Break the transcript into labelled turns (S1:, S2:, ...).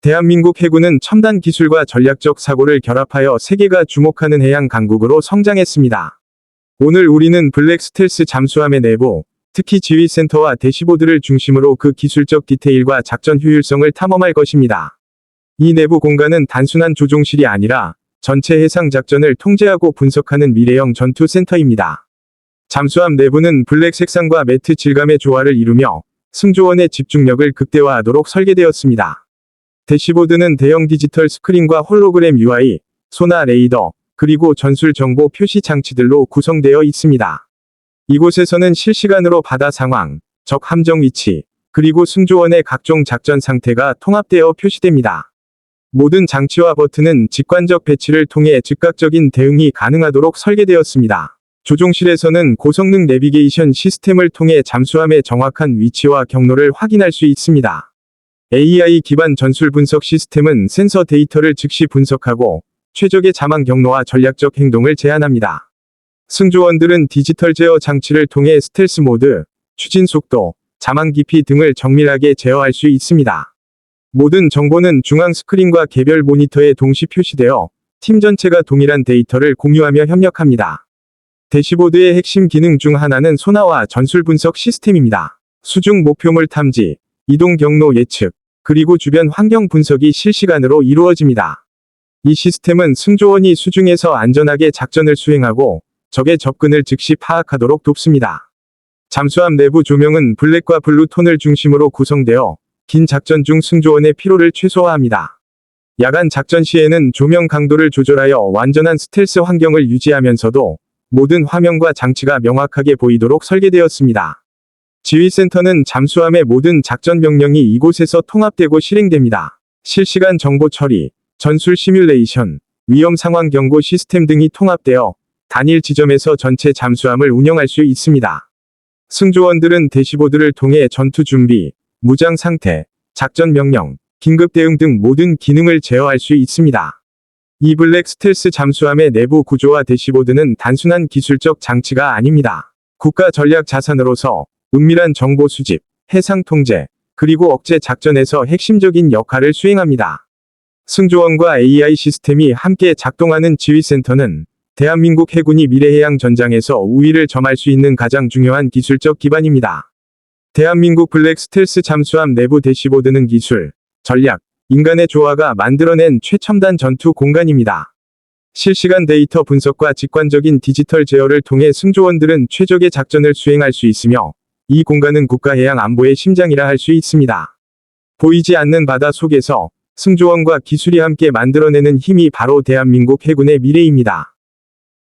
S1: 대한민국 해군은 첨단 기술과 전략적 사고를 결합하여 세계가 주목하는 해양 강국으로 성장했습니다. 오늘 우리는 블랙 스텔스 잠수함의 내부, 특히 지휘센터와 대시보드를 중심으로 그 기술적 디테일과 작전 효율성을 탐험할 것입니다. 이 내부 공간은 단순한 조종실이 아니라 전체 해상 작전을 통제하고 분석하는 미래형 전투 센터입니다. 잠수함 내부는 블랙 색상과 매트 질감의 조화를 이루며 승조원의 집중력을 극대화하도록 설계되었습니다. 대시보드는 대형 디지털 스크린과 홀로그램 UI, 소나 레이더, 그리고 전술 정보 표시 장치들로 구성되어 있습니다. 이곳에서는 실시간으로 바다 상황, 적 함정 위치, 그리고 승조원의 각종 작전 상태가 통합되어 표시됩니다. 모든 장치와 버튼은 직관적 배치를 통해 즉각적인 대응이 가능하도록 설계되었습니다. 조종실에서는 고성능 내비게이션 시스템을 통해 잠수함의 정확한 위치와 경로를 확인할 수 있습니다. AI 기반 전술 분석 시스템은 센서 데이터를 즉시 분석하고 최적의 자망 경로와 전략적 행동을 제안합니다. 승조원들은 디지털 제어 장치를 통해 스텔스 모드, 추진 속도, 자망 깊이 등을 정밀하게 제어할 수 있습니다. 모든 정보는 중앙 스크린과 개별 모니터에 동시 표시되어 팀 전체가 동일한 데이터를 공유하며 협력합니다. 대시보드의 핵심 기능 중 하나는 소나와 전술 분석 시스템입니다. 수중 목표물 탐지, 이동 경로 예측, 그리고 주변 환경 분석이 실시간으로 이루어집니다. 이 시스템은 승조원이 수중에서 안전하게 작전을 수행하고 적의 접근을 즉시 파악하도록 돕습니다. 잠수함 내부 조명은 블랙과 블루 톤을 중심으로 구성되어 긴 작전 중 승조원의 피로를 최소화합니다. 야간 작전 시에는 조명 강도를 조절하여 완전한 스텔스 환경을 유지하면서도 모든 화면과 장치가 명확하게 보이도록 설계되었습니다. 지휘센터는 잠수함의 모든 작전 명령이 이곳에서 통합되고 실행됩니다. 실시간 정보 처리, 전술 시뮬레이션, 위험 상황 경고 시스템 등이 통합되어 단일 지점에서 전체 잠수함을 운영할 수 있습니다. 승조원들은 대시보드를 통해 전투 준비, 무장 상태, 작전 명령, 긴급 대응 등 모든 기능을 제어할 수 있습니다. 이 블랙 스텔스 잠수함의 내부 구조와 대시보드는 단순한 기술적 장치가 아닙니다. 국가 전략 자산으로서 은밀한 정보 수집, 해상 통제, 그리고 억제 작전에서 핵심적인 역할을 수행합니다. 승조원과 AI 시스템이 함께 작동하는 지휘센터는 대한민국 해군이 미래해양 전장에서 우위를 점할 수 있는 가장 중요한 기술적 기반입니다. 대한민국 블랙 스텔스 잠수함 내부 대시보드는 기술, 전략, 인간의 조화가 만들어낸 최첨단 전투 공간입니다. 실시간 데이터 분석과 직관적인 디지털 제어를 통해 승조원들은 최적의 작전을 수행할 수 있으며 이 공간은 국가해양 안보의 심장이라 할 수 있습니다. 보이지 않는 바다 속에서 승조원과 기술이 함께 만들어내는 힘이 바로 대한민국 해군의 미래입니다.